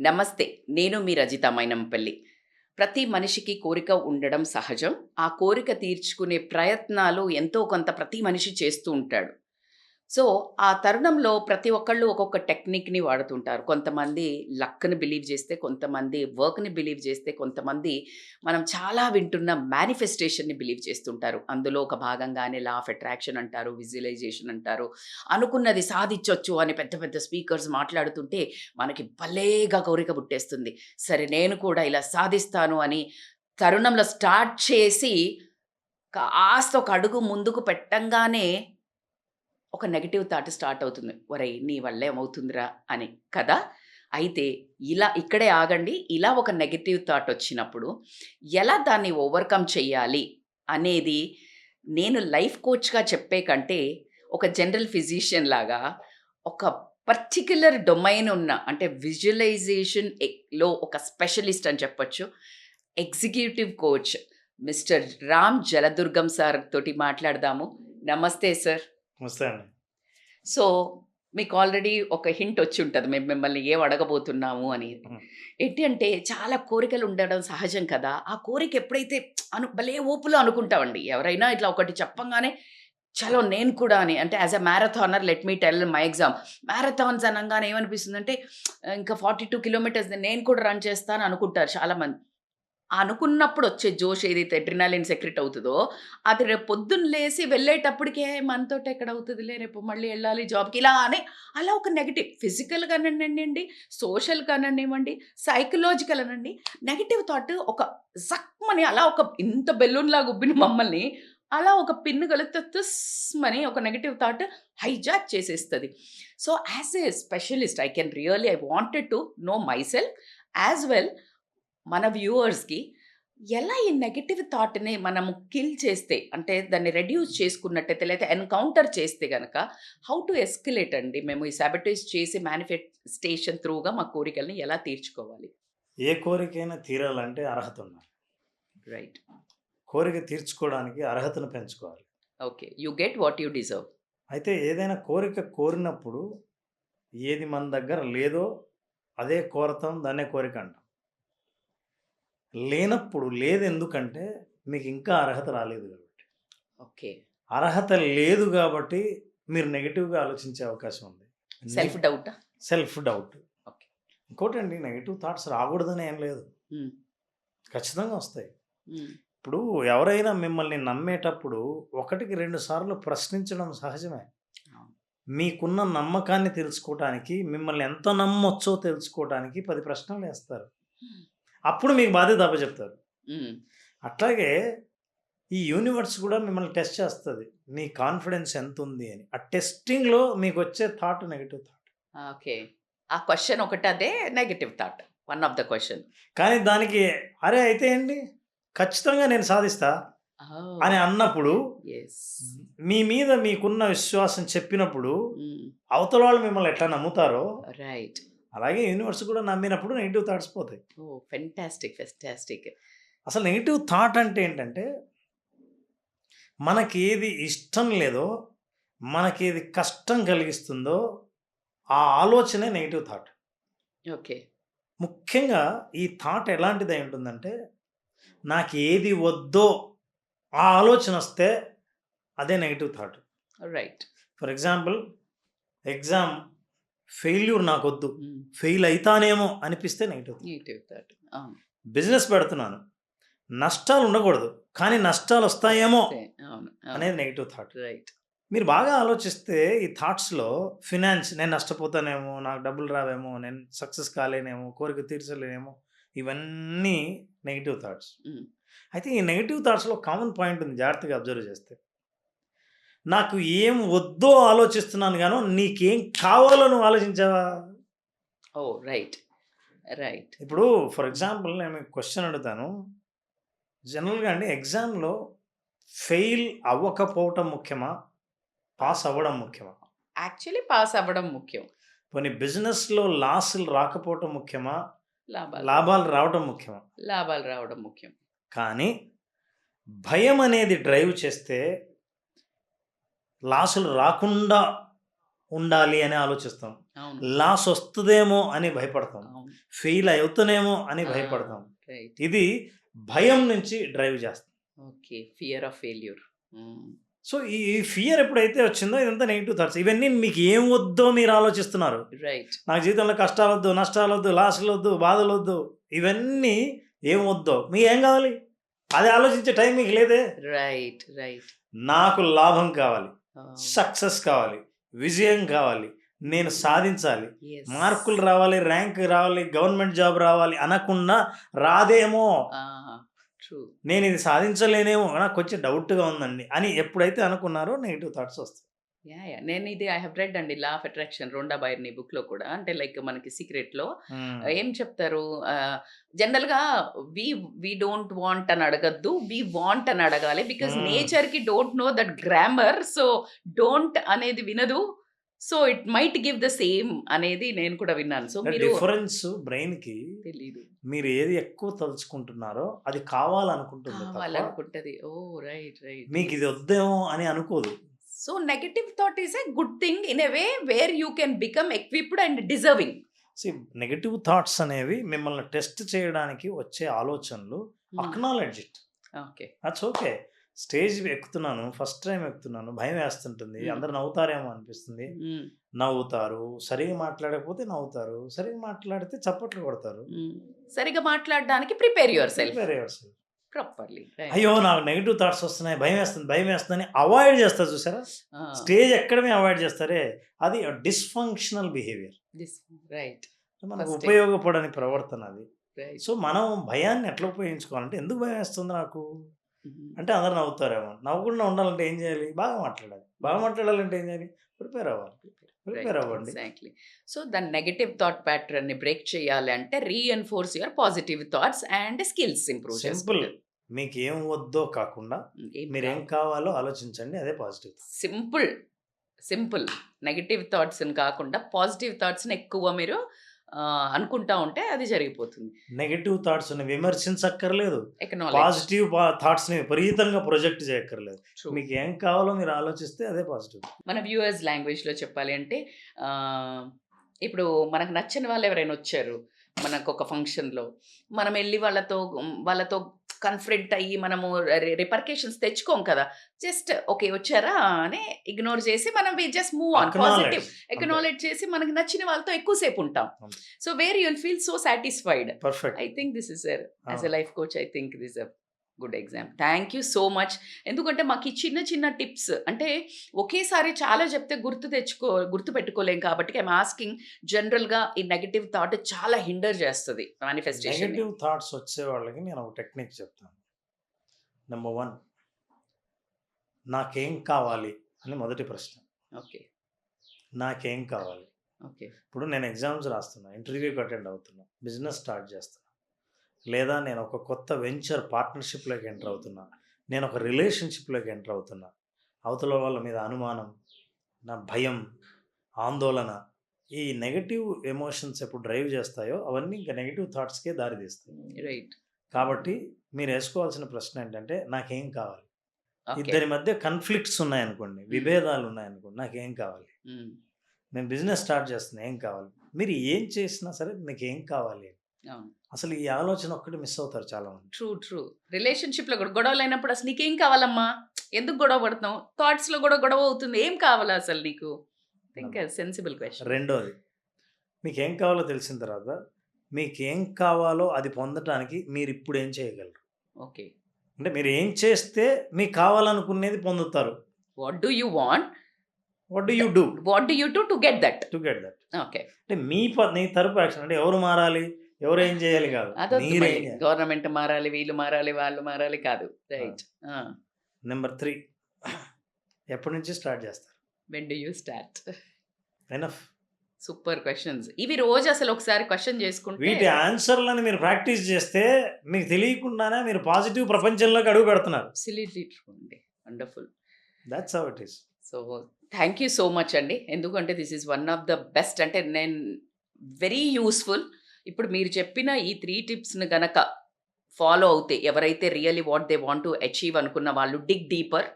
నమస్తే నేను మీ రజిత మైనంపల్లి. ప్రతి మనిషికి కోరిక ఉండడం సహజం. ఆ కోరిక తీర్చుకునే ప్రయత్నాలు ఎంతో కొంత ప్రతి మనిషి చేస్తూ ఉంటాడు. సో ఆ తరుణంలో ప్రతి ఒక్కళ్ళు ఒక్కొక్క టెక్నిక్ని వాడుతుంటారు. కొంతమంది లక్ని బిలీవ్ చేస్తే కొంతమంది వర్క్ని బిలీవ్ చేస్తే కొంతమంది మనం చాలా వింటున్న మేనిఫెస్టేషన్ని బిలీవ్ చేస్తుంటారు. అందులో ఒక భాగంగానే లా ఆఫ్ అట్రాక్షన్ అంటారు విజువలైజేషన్ అంటారు. అనుకున్నది సాధించవచ్చు అని పెద్ద పెద్ద స్పీకర్స్ మాట్లాడుతుంటే మనకి భలేగా కోరిక పుట్టేస్తుంది. సరే నేను కూడా ఇలా సాధిస్తాను అని తరుణంలో స్టార్ట్ చేసి కాస్త ఒక అడుగు ముందుకు పెట్టంగానే ఒక నెగిటివ్ థాట్ స్టార్ట్ అవుతుంది. ఒరే నీ వల్ల ఏమవుతుందిరా? అని. కదా? అయితే ఇలా ఇక్కడే ఆగండి. ఇలా ఒక నెగిటివ్ థాట్ వచ్చినప్పుడు ఎలా దాన్ని ఓవర్కమ్ చేయాలి అనేది నేను లైఫ్ కోచ్గా చెప్పే కంటే ఒక జనరల్ ఫిజిషియన్ లాగా ఒక పర్టిక్యులర్ డొమైన్ ఉన్న అంటే విజువలైజేషన్లో ఒక స్పెషలిస్ట్ అని చెప్పొచ్చు executive coach mister Ram Jaladurgam sir తోటి మాట్లాడదాము. నమస్తే సార్ నమస్తే అండి సో మీకు ఆల్రెడీ ఒక హింట్ వచ్చి ఉంటుంది. మేము మిమ్మల్ని ఏం అడగబోతున్నాము అని Mhm. ఏంటి అంటే చాలా కోరికలు ఉండడం సహజం కదా. ఆ కోరిక ఎప్పుడైతే అను భలే ఊపులో అనుకుంటామండి. ఎవరైనా ఇట్లా ఒకటి చెప్పంగానే చలో నేను కూడా అని. అంటే as a marathoner let me tell my exam marathons అనగానే ఏమనిపిస్తుంది అంటే ఇంకా ఫార్టీ టూ కిలోమీటర్స్ నేను కూడా రన్ చేస్తాను అనుకుంటారు చాలామంది. అనుకున్నప్పుడు వచ్చే జోష్ ఏదైతే అడ్రినాలిన్ సెక్రెట్ అవుతుందో అది రేపు పొద్దున్న లేసి వెళ్ళేటప్పటికే మనతో ఎక్కడ అవుతుందిలే రేపు మళ్ళీ వెళ్ళాలి జాబ్కి ఇలా అని. అలా ఒక నెగిటివ్ ఫిజికల్ కానివ్వండి సోషల్ కానివ్వండి సైకలాజికల్ అనండి నెగిటివ్ థాట్ ఒక జక్మని అలా ఒక ఇంత బెలూన్ లాగా ఉబ్బిన మమ్మల్ని అలా ఒక పిన్ను కలిగితే తుస్మని ఒక నెగిటివ్ థాట్ హైజాక్ చేసేస్తుంది. So as a specialist I can really I wanted to know my self as well మన వ్యూవర్స్కి ఎలా ఈ నెగిటివ్ థాట్ని మనము కిల్ చేస్తే అంటే దాన్ని రెడ్యూస్ చేసుకున్నట్టయితే లేదా ఎన్కౌంటర్ చేస్తే కనుక హౌ టు ఎస్కిలేట్ అండి మేము ఈ సాబటైజ్ చేసి మేనిఫెస్టేషన్ త్రూగా మా కోరికల్ని ఎలా తీర్చుకోవాలి? ఏ కోరికైనా తీరాలంటే అర్హత ఉండాలి. రైట్ కోరిక తీర్చుకోవడానికి అర్హతను పెంచుకోవాలి. Okay. You get what you deserve. అయితే ఏదైనా కోరిక కోరినప్పుడు ఏది మన దగ్గర లేదో అదే కోరతాం దాన్నే కోరిక అంటాం. లేనప్పుడు లేదు ఎందుకంటే మీకు ఇంకా అర్హత రాలేదు కాబట్టి. ఓకే. అర్హత లేదు కాబట్టి మీరు నెగిటివ్గా ఆలోచించే అవకాశం ఉంది. Self doubt? Self doubt. Okay. ఇంకోటండి నెగిటివ్ థాట్స్ రాకూడదని ఏం లేదు. ఖచ్చితంగా వస్తాయి. ఇప్పుడు ఎవరైనా మిమ్మల్ని నమ్మేటప్పుడు ఒకటికి రెండు సార్లు ప్రశ్నించడం సహజమే. మీకున్న నమ్మకాన్ని తెలుసుకోవటానికి మిమ్మల్ని ఎంత నమ్మొచ్చో తెలుసుకోవటానికి పది ప్రశ్నలు వేస్తారు. అప్పుడు మీకు బాధ్యత చెప్తారు అట్లాగే ఈ యూనివర్స్ కూడా మిమ్మల్ని టెస్ట్ చేస్తుంది. మీ కాన్ఫిడెన్స్ ఎంత ఉంది అని. ఆ టెస్టింగ్లో మీకు వచ్చే థాట్ నెగిటివ్ థాట్. ఓకే. ఆ క్వశ్చన్ ఒకటి అదే negative thought. One of the question. కానీ దానికి అరే అయితే ఏంటి? ఖచ్చితంగా నేను సాధిస్తా అని అన్నప్పుడు మీ మీద మీకున్న విశ్వాసం చెప్పినప్పుడు అవతల వాళ్ళు మిమ్మల్ని ఎట్లా నమ్ముతారో రైట్ అలాగే యూనివర్స్ కూడా నమ్మినప్పుడు నెగిటివ్ థాట్స్ పోతాయి. Oh fantastic fantastic. అసలు నెగిటివ్ థాట్ అంటే ఏంటంటే మనకి ఏది ఇష్టం లేదో మనకి ఏది కష్టం కలిగిస్తుందో ఆ ఆలోచనే నెగిటివ్ థాట్. ఓకే. ముఖ్యంగా ఈ థాట్ ఎలాంటిది అయి ఉంటుందంటే నాకు ఏది వద్దో ఆ ఆలోచన వస్తే అదే negative thought. Right. For example exam failure నాకు వద్దు ఫెయిల్ అవుతానేమో అనిపిస్తే నెగిటివ్. Negative thought. బిజినెస్ పెడుతున్నాను. నష్టాలు ఉండకూడదు. కానీ నష్టాలు వస్తాయేమో అనేది నెగిటివ్ థాట్. రైట్. మీరు బాగా ఆలోచిస్తే ఈ థాట్స్లో ఫినాన్స్ నేను నష్టపోతానేమో నాకు డబ్బులు రావేమో నేను సక్సెస్ కాలేనేమో కోరిక తీర్చలేనేమో ఇవన్నీ నెగిటివ్ థాట్స్. అయితే ఈ నెగిటివ్ థాట్స్లో కామన్ పాయింట్ ఉంది జాగ్రత్తగా అబ్జర్వ్ చేస్తే. నాకు ఏం వద్దో ఆలోచిస్తున్నాను గానో నీకేం కావాలో నువ్వు ఆలోచించావా ఓ రైట్. రైట్. ఇప్పుడు ఫర్ ఎగ్జాంపుల్ నేను క్వశ్చన్ అడుగుతాను. జనరల్గా అండి ఎగ్జామ్లో ఫెయిల్ అవ్వకపోవటం ముఖ్యమా? పాస్ అవ్వడం ముఖ్యమా? యాక్చువల్లీ పాస్ అవ్వడం ముఖ్యం. కొన్ని బిజినెస్లో లాసులు రాకపోవటం ముఖ్యమా? లాభాలు. లాభాలు రావటం ముఖ్యమా? లాభాలు రావడం ముఖ్యం. కానీ భయం అనేది డ్రైవ్ చేస్తే లాసులు రాకుండా ఉండాలి అని ఆలోచిస్తాం. లాస్ వస్తుందేమో అని భయపడతాం. ఫెయిల్ అవుతానేమో అని. భయపడతాం. ఇది భయం నుంచి డ్రైవ్ చేస్తాం. Okay. Fear of failure. So ఈ ఫియర్ ఎప్పుడైతే వచ్చిందో ఇదంతా నెగిటివ్ థాట్స్. ఇవన్నీ మీకు ఏం వద్దో మీరు ఆలోచిస్తున్నారు. రైట్ నాకు జీవితంలో కష్టాలు వద్దు నష్టాలు వద్దు లాస్లు వద్దు బాధలు వద్దు ఇవన్నీ ఏం వద్దో మీకు ఏం కావాలి? అది ఆలోచించే టైం మీకు లేదే. రైట్ రైట్ నాకు లాభం కావాలి. సక్సెస్ కావాలి విజయం కావాలి నేను సాధించాలి. మార్కులు రావాలి ర్యాంక్ రావాలి గవర్నమెంట్ జాబ్ రావాలి అనకుండా రాదేమో. నేను ఇది సాధించలేనేమో. నాకు కొంచెం డౌట్గా ఉందండి అని ఎప్పుడైతే అనుకున్నారో నెగిటివ్ థాట్స్ వస్తాయి. యా యా నేను ఇది ఐ హావ్ రెడ్ అండి లా ఆఫ్ అట్రాక్షన్ రోండా బైర్ని బుక్లో కూడా. అంటే లైక్ మనకి సీక్రెట్లో. మ్మ్. ఏం చెప్తారు? జనరల్గా వి వి డోంట్ వాంట్ అని అడగద్దు వి వాంట్ అని అడగాలి. Because Hmm. నేచర్కి don't know that grammar so don't అనేది వినదు. So it might give the same అనేది నేను కూడా విన్నాను. సో మీరు డిఫరెన్స్ బ్రెయిన్కి తెలీదు. మీరు ఏది ఎక్కువ తలుచుకుంటున్నారో అది కావాలనుకుంటుంది కావాలనుకుంటది. ఓ రైట్ రైట్ మీకు ఇది వద్దేమో అని అనుకోదు. So negative thought is a good thing in a way where you can become equipped and deserving see negative thoughts అనేవి మిమ్మల్ని టెస్ట్ చేయడానికి వచ్చే ఆలోచనలు Hmm. Acknowledge it okay that's okay stage ఎక్కుతున్నాను first time ఎక్కుతున్నాను భయం వేస్తుంటుంది Hmm. అందరు నవ్వుతారేమో అనిపిస్తుంది. నవ్వుతారు సరిగా మాట్లాడకపోతే నవ్వుతారు సరిగా మాట్లాడితే చప్పట్లు కొడతారు. సరిగా మాట్లాడడానికి prepare your self Prepare yourself. Properly అయ్యో నాకు నెగిటివ్ థాట్స్ వస్తున్నాయి భయం వేస్తుంది భయం వేస్తుందని అవాయిడ్ చేస్తారు చూసారా? స్టేజ్ ఎక్కడమే అవాయిడ్ చేస్తారే? అది డిస్ఫంక్షనల్ బిహేవియర్ రైట్ మనకు. ఉపయోగపడని ప్రవర్తన అది. సో మనం భయాన్ని ఎట్లా ఉపయోగించుకోవాలంటే ఎందుకు భయం వేస్తుంది నాకు? అంటే అందరు నవ్వుతారేమో. నవ్వకుండా ఉండాలంటే ఏం చేయాలి? బాగా మాట్లాడాలి. బాగా మాట్లాడాలంటే ఏం చేయాలి? ప్రిపేర్ అవ్వాలి. ప్రిపేర్ అవ్వండి. ఎగ్జాక్ట్లీ సో దాని నెగటివ్ థాట్ ప్యాటర్న్ని బ్రేక్ చేయాలి అంటే reinforce your positive thoughts and skills improve simple మీకు ఏం వద్దో కాకుండా మీరు ఏం కావాలో ఆలోచించండి అదే పాజిటివ్ సింపుల్ సింపుల్ నెగటివ్ థాట్స్ని కాకుండా పాజిటివ్ థాట్స్ని ఎక్కువ మీరు అనుకుంటా ఉంటే అది జరిగిపోతుంది. నెగటివ్ థాట్స్ విమర్శించక్కర్లేదు. పాజిటివ్ థాట్స్ని విపరీతంగా ప్రొజెక్ట్ చేయక్కర్లేదు. మీకు ఏం కావాలో మీరు ఆలోచిస్తే అదే పాజిటివ్ మన వ్యూవర్స్ లాంగ్వేజ్లో చెప్పాలి అంటే ఇప్పుడు మనకు నచ్చని వాళ్ళు ఎవరైనా వచ్చారు మనకు ఒక ఫంక్షన్లో మనం వెళ్ళి వాళ్ళతో వాళ్ళతో కన్ఫ్రంట్ అయ్యి మనము రిపర్కేషన్స్ తెచ్చుకోం కదా. జస్ట్ ఓకే వచ్చారా అని ఇగ్నోర్ చేసి మనం we just move on positive acknowledge చేసి మనకి నచ్చిన వాళ్ళతో ఎక్కువసేపు ఉంటాం. So where you'll feel so satisfied I think this is as a life coach I think this a good exam. Thank you so much. ఎందుకంటే మాకు ఈ చిన్న చిన్న టిప్స్ అంటే ఒకేసారి చాలా చెప్తే గుర్తు తెచ్చుకో గుర్తు పెట్టుకోలేం కాబట్టి ఐమ్ ఆస్కింగ్ జనరల్గా ఈ నెగటివ్ థాట్ చాలా హిండర్ చేస్తుంది మేనిఫెస్టేషన్ నెగటివ్ థాట్స్ వచ్చే వాళ్ళకి నేను ఒక టెక్నిక్ చెప్తాను. నెంబర్ వన్ నాకేం కావాలి అని మొదటి ప్రశ్న. ఓకే. నాకేం కావాలి? ఓకే. ఇప్పుడు నేను ఎగ్జామ్స్ రాస్తున్నా ఇంటర్వ్యూకి అటెండ్ అవుతున్నా బిజినెస్ స్టార్ట్ చేస్తున్నా. లేదా నేను ఒక కొత్త వెంచర్ పార్ట్నర్షిప్లోకి ఎంటర్ అవుతున్నా నేను ఒక రిలేషన్షిప్లోకి ఎంటర్ అవుతున్నా అవతల వాళ్ళ మీద అనుమానం నా భయం ఆందోళన ఈ నెగటివ్ ఎమోషన్స్ ఎప్పుడు డ్రైవ్ చేస్తాయో అవన్నీ ఇంకా నెగటివ్ థాట్స్కే దారితీస్తాయి రైట్. కాబట్టి మీరు వేసుకోవాల్సిన ప్రశ్న ఏంటంటే నాకేం కావాలి? ఇద్దరి మధ్య కన్ఫ్లిక్ట్స్ ఉన్నాయనుకోండి విభేదాలు ఉన్నాయనుకోండి నాకేం కావాలి? నేను బిజినెస్ స్టార్ట్ చేస్తున్నా ఏం కావాలి? మీరు ఏం చేసినా సరే మీకు ఏం కావాలి అసలు ఈ ఆలోచన ఒక్కటి మిస్ అవుతారు చాలా మంది ట్రూ ట్రూ. రిలేషన్షిప్లో కూడా గొడవలు అయినప్పుడు అసలు నీకేం కావాలమ్మా? ఎందుకు గొడవ పడుతున్నావు? థాట్స్లో కూడా గొడవ అవుతుంది. ఏం కావాలా అసలు నీకు? థింక్ సెన్సిబుల్ క్వశ్చన్ రెండోది మీకు ఏం కావాలో తెలిసిన తర్వాత మీకు ఏం కావాలో అది పొందటానికి మీరు ఇప్పుడు ఏం చేయగలరు? ఓకే. అంటే మీరు ఏం చేస్తే మీకు కావాలనుకునేది పొందుతారు. What do you want what do you do what do you to to get that to get that okay అంటే మీ మీ తరపు యాక్షన్ అంటే ఎవరు మారాలి? ఎవరు ఏం చేయాలి కాదు. గవర్నమెంట్ మారాలి వీళ్ళు మారాలి వాళ్ళు మారాలి కాదు. రైట్. Number three. ఎప్పటి నుంచి స్టార్ట్ చేస్తారు? When do you start enough super questions ఇవి రోజు అసలు ఒకసారి క్వశ్చన్ చేసుకుంటే వీటి ఆన్సర్లను మీరు ప్రాక్టీస్ చేస్తే మీకు తెలియకుండానే మీరు పాజిటివ్ ప్రపంచంలోకి అడుగు పెడుతున్నారు. సిలిటీ అండి wonderful that's how it is so thank you so much అండి. ఎందుకంటే this is one of the best అంటే నేను వెరీ యూస్ఫుల్ ఇప్పుడు మీరు చెప్పిన ఈ త్రీ టిప్స్ని గనక ఫాలో అవుతే ఎవరైతే really what they want to achieve అనుకున్న వాళ్ళు dig deeper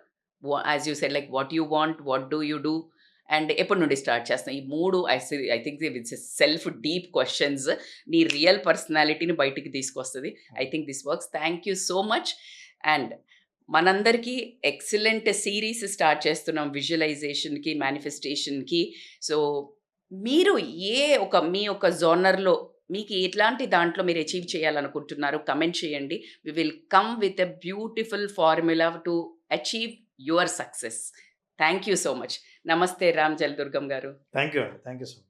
as you said like what you want what do you do and ఎప్పటి నుండి స్టార్ట్ చేస్తాం ఈ మూడు I I think with self deep questions నీ రియల్ పర్సనాలిటీని బయటికి తీసుకొస్తుంది. I think this works. Thank you so much. And మనందరికీ ఎక్సలెంట్ సిరీస్ స్టార్ట్ చేస్తున్నాం విజువలైజేషన్కి మేనిఫెస్టేషన్కి సో మీరు ఏ ఒక మీ ఒక జోనర్లో మీకు ఇట్లాంటి దాంట్లో మీరు అచీవ్ చేయాలనుకుంటున్నారు కమెంట్ చేయండి. We will come with a beautiful formula to achieve your success thank you so much నమస్తే రామ్ జలదుర్గం గారు thank you thank you so much